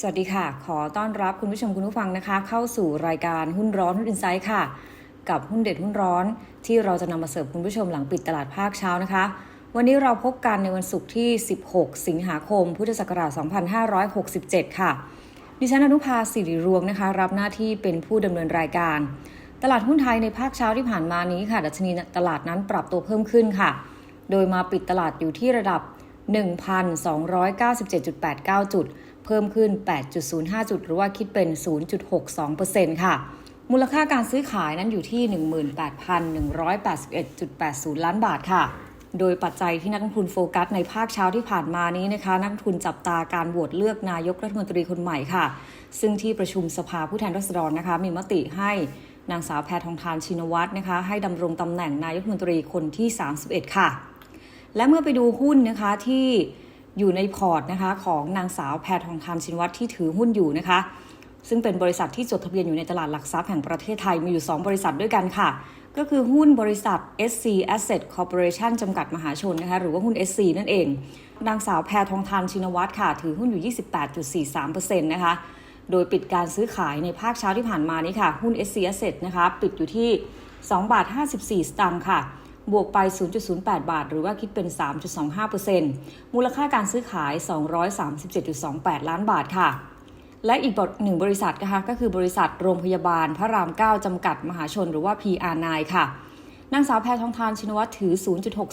สวัสดีค่ะ ขอต้อนรับคุณผู้ชมคุณผู้ฟังนะคะ เข้าสู่รายการหุ้นร้อนหุ้นอินไซด์ค่ะ กับหุ้นเด็ดหุ้นร้อนที่เราจะนำมาเสิร์ฟคุณผู้ชมหลังปิดตลาดภาคเช้านะคะ วันนี้เราพบกันในวันศุกร์ที่ 16 สิงหาคม พุทธศักราช 2567 ค่ะ ดิฉันอนุภาสิริรวงนะคะ รับหน้าที่เป็นผู้ดำเนินรายการ ตลาดหุ้นไทยในภาคเช้าที่ผ่านมานี้ค่ะ ดัชนีตลาดนั้นปรับตัวเพิ่มขึ้นค่ะ โดยมาปิดตลาดอยู่ที่ระดับ 1,297.89 จุด เพิ่มขึ้น 8.05 จุด หรือว่าคิดเป็น 0.62%ค่ะ มูลค่าการซื้อขายนั้นอยู่ที่ 18,181.80 ล้านบาทค่ะโดยปัจจัยที่นักลงทุนโฟกัสในภาคเช้าที่ผ่านมานี้นะคะ นักลงทุนจับตาการโหวตเลือกนายกรัฐมนตรีคนใหม่ค่ะ ซึ่งที่ประชุมสภาผู้แทนราษฎรนะคะ มีมติให้นางสาวแพทองทานชินวัตรนะคะ ให้ดำรงตำแหน่งนายกรัฐมนตรีคนที่ 31 ค่ะ และเมื่อไปดูหุ้นนะคะที่ อยู่ในพอร์ตนะคะของนางสาวแพทองทานชินวัตรที่ถือหุ้นอยู่นะคะ ซึ่งเป็นบริษัทที่จดทะเบียนอยู่ในตลาดหลักทรัพย์แห่งประเทศไทยมีอยู่ 2 บริษัทด้วยกันค่ะ ก็คือหุ้นบริษัท SC Asset Corporation จำกัดมหาชนนะคะหรือว่าหุ้น SC นั่นเอง นางสาวแพทองทานชินวัตรค่ะ ถือหุ้นอยู่ 28.43%นะคะโดยปิดการซื้อขายในภาคเช้าที่ผ่านมานี้ค่ะ หุ้น SC Asset นะคะปิดอยู่ที่2บาท54 สตางค์ค่ะ บวกไป 0.08 บาท หรือว่าคิดเป็น 3.25%มูลค่าการซื้อขาย 237.28 ล้านบาทค่ะ และอีกหนึ่งบริษัทนะคะก็คือบริษัทโรงพยาบาลพระราม 9 จำกัดมหาชนหรือว่า PR9 ค่ะนางสาวแพทองทานชินวัตรถือ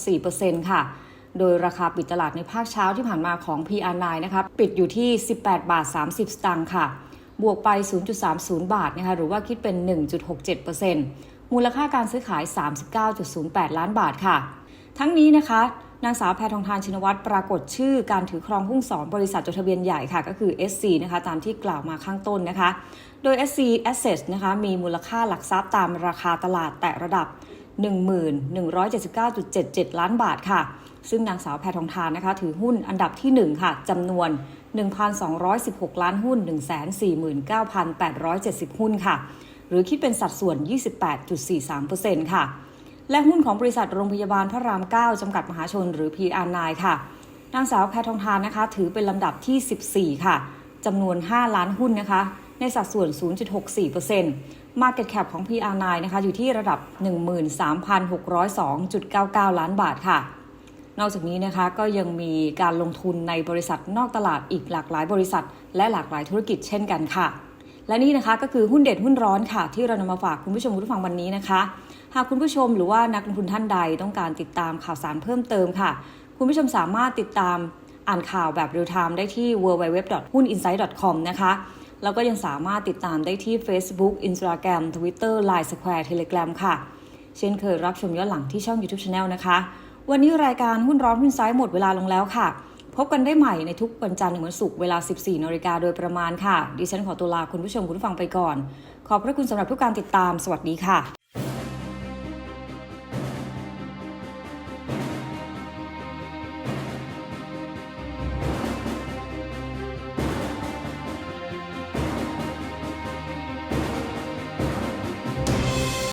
0.64%ค่ะ โดยราคาปิดตลาดในภาคเช้าที่ผ่านมาของ PR9 นะคะปิดอยู่ที่ 18 บาท 30 สตางค์ค่ะ บวกไป 0.30 บาทนะคะหรือว่าคิดเป็น 1.67% มูลค่าการซื้อขาย 39.08 ล้านบาทค่ะ ทั้งนี้นะคะนางสาวแพทองทานชินวัตรปรากฏชื่อการถือครองหุ้นสองบริษัทจดทะเบียนใหญ่ค่ะ ก็คือ SC นะคะตามที่กล่าวมาข้างต้นนะคะ โดย SC Assets นะคะมีมูลค่าหลักทรัพย์ตามราคาตลาดแตะระดับ1179.77 ล้านบาทค่ะ ซึ่งนางสาวแพทองทานนะคะถือหุ้นอันดับที่ 1 ค่ะจำนวน 1,216 ล้านหุ้น 149,870 หุ้นค่ะ หรือคิดเป็นสัดส่วน 28.43%ค่ะ และหุ้นของบริษัทโรงพยาบาลพระราม 9 จำกัดมหาชนหรือ PR9 ค่ะ นางสาวแพทองทานนะคะ ถือเป็นลำดับที่ 14 ค่ะจำนวน 5 ล้านหุ้นนะคะ ในสัดส่วน 0.64% Market Cap ของ PR9 นะคะ อยู่ที่ระดับ 13,602.99 ล้านบาทค่ะนอกจากนี้นะคะก็ยังมีการลงทุนในบริษัทนอกตลาดอีกหลากหลายบริษัท และหลากหลายธุรกิจเช่นกันค่ะ และนี่นะคะก็คือหุ้นเด็ดหุ้นร้อนค่ะ ที่เรานำมาฝากคุณผู้ชมคุณผู้ฟังวันนี้นะคะ หากคุณผู้ชมหรือว่านักลงทุนท่านใดต้องการติดตามข่าวสารเพิ่มเติมค่ะ คุณผู้ชมสามารถติดตามอ่านข่าวแบบเรียลไทม์ได้ที่ www.huninsight.com นะคะแล้วก็ยังสามารถติดตามได้ที่ Facebook Instagram Twitter Line Square Telegram ค่ะ เช่นเคยรับชมย้อนหลังที่ช่อง YouTube Channel นะคะ วันนี้รายการหุ้นร้อนหุ้นไซด์หมดเวลาลงแล้วค่ะ พบกันได้ใหม่ในทุกวันจันทร์ถึงวันศุกร์เวลา 14นาฬิกาโดยประมาณค่ะ ดิฉันขอตัวลาคุณผู้ชมคุณผู้ฟังไปก่อน ขอบพระคุณสำหรับทุกการติดตาม สวัสดีค่ะ